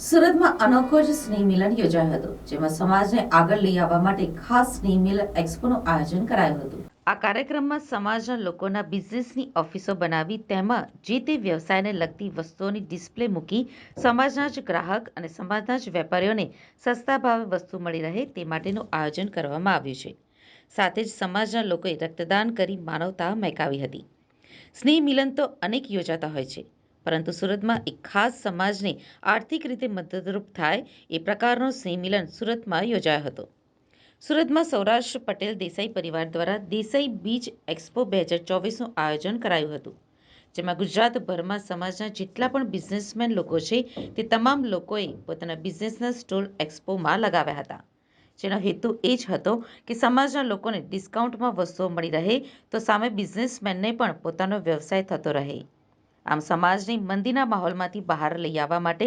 સુરતમાં અનોખો જ સ્નેહ મિલન યોજાયો હતો, જેમાં સમાજને આગળ લઈ આવવા માટે ખાસ સ્નેહ મિલન એક્સપોનું આયોજન કરાયું હતું. આ કાર્યક્રમમાં સમાજના લોકોના બિઝનેસની ઓફિસો બનાવી તેમાં જે તે વ્યવસાયને લગતી વસ્તુઓની ડિસ્પ્લે મૂકી સમાજના જ ગ્રાહક અને સમાજના જ વેપારીઓને સસ્તા ભાવે વસ્તુ મળી રહે તે માટેનું આયોજન કરવામાં આવ્યું છે. સાથે જ સમાજના લોકોએ રક્તદાન કરી માનવતા મહેકાવી હતી. સ્નેહ મિલન તો અનેક યોજાતા હોય છે. પરંતુ સુરતમાં એક ખાસ સમાજને આર્થિક રીતે મદદરૂપ થાય એ પ્રકારનો સ્નેહ સુરતમાં યોજાયો હતો. સુરતમાં સૌરાષ્ટ્ર પટેલ દેસાઈ પરિવાર દ્વારા દેસાઈ બીચ એક્સપો બે હજાર ચોવીસનું આયોજન કરાયું હતું, જેમાં ગુજરાતભરમાં સમાજના જેટલા પણ બિઝનેસમેન લોકો છે તે તમામ લોકોએ પોતાના બિઝનેસના સ્ટોલ એક્સપોમાં લગાવ્યા હતા. જેનો હેતુ એ જ હતો કે સમાજના લોકોને ડિસ્કાઉન્ટમાં વસ્તુઓ મળી રહે તો સામે બિઝનેસમેનને પણ પોતાનો વ્યવસાય થતો રહે. આમ સમાજને મંદીના માહોલમાંથી બહાર લઈ આવવા માટે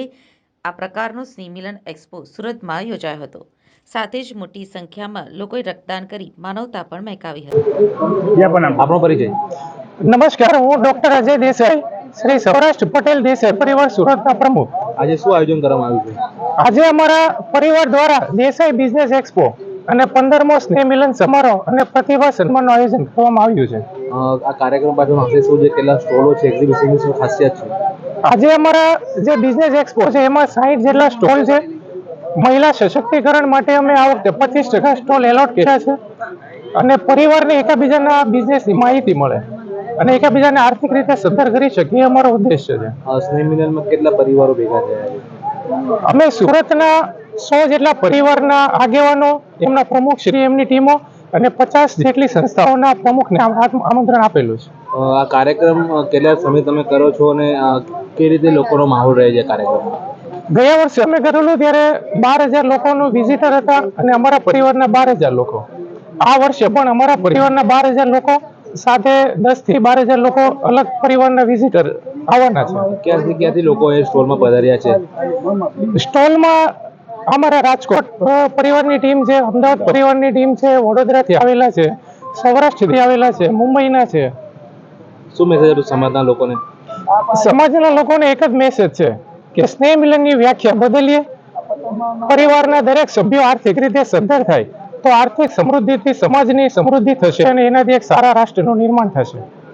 આ પ્રકારનો સ્નેહમિલન એક્સપો સુરતમાં યોજાયો હતો. સાથે જ મોટી સંખ્યામાં લોકોએ રક્તદાન કરી માનવતા પણ મહેકાવી હતી. આપણો પરિચય. નમસ્કાર હું ડોક્ટર અજય દેસાઈ શ્રી સૌરાષ્ટ્ર પટેલ દેસાઈ પરિવાર સુરતના પ્રમુખ. આજે શું આયોજન કરવામાં આવ્યું છે? આજે અમારા પરિવાર દ્વારા દેસાઈ બિઝનેસ એક્સપો અને પંદરમો સ્નેહ મિલન સમારોહ અને પ્રતિભા સન્માનનું આયોજન કરવામાં આવ્યું છે. આ કાર્યક્રમ પાછળ હશે શું છે કેટલા સ્ટોલો છે એક્ઝિબિશનની શું ખાસિયત છે? આજે અમારા જે બિઝનેસ એક્સપો છે એમાં સાહીઠ જેટલા સ્ટોલ છે. મહિલા સશક્તિકરણ માટે અમે આ વખતે પચીસ ટકા સ્ટોલ એલોટ કર્યા છે. અને પરિવારને એકાબીજાના બિઝનેસની માહિતી મળે. અને એકાબીજાને આર્થિક રીતે સદ્ધર કરી શકીએ અમારો ઉદ્દેશ છે. સ્નેહ મિલનમાં કેટલા પરિવારો ભેગા થયા છે? અમે સુરતના સો જેટલા પરિવારના આગેવાનો એમના પ્રમુખ શ્રી એમની ટીમો અને પચાસ જેટલી સંસ્થાઓના પ્રમુખને આમ- આમ- આમંત્રણ આપેલું છે. આ કાર્યક્રમ કેટલા સમય તમે કરો છો અને કેવી રીતે લોકોનો માહોલ રહે છે કાર્યક્રમમાં? ગયા વર્ષે અમે કરેલું ત્યારે બાર હજાર લોકોનું વિઝિટર હતા અને અમારા પરિવારના બાર હજાર લોકો. આ વર્ષે પણ અમારા પરિવારના બાર હજાર લોકો સાથે દસથી બાર હજાર લોકો અલગ પરિવારના વિઝિટર આવવાના છે. ક્યાંથી ક્યાંથી લોકો એ સ્ટોલમાં પધાર્યા છે? સ્ટોલમાં અમારા રાજકોટ પરિવારની ટીમ છે અમદાવાદ પરિવારની ટીમ છે વડોદરાથી આવેલા છે સૌરાષ્ટ્રથી આવેલા છે મુંબઈના છે. શું મેસેજ આપ્યું સમાજના લોકોને? સમાજના લોકોને એક જ મેસેજ છે કે સ્નેહ મિલનની વ્યાખ્યા બદલીએ. પરિવારના દરેક સભ્યો આર્થિક રીતે સદ્ધર થાય તો આર્થિક સમૃદ્ધિથી સમાજની સમૃદ્ધિ થશે અને એનાથી એક સારા રાષ્ટ્રનું નિર્માણ થશે.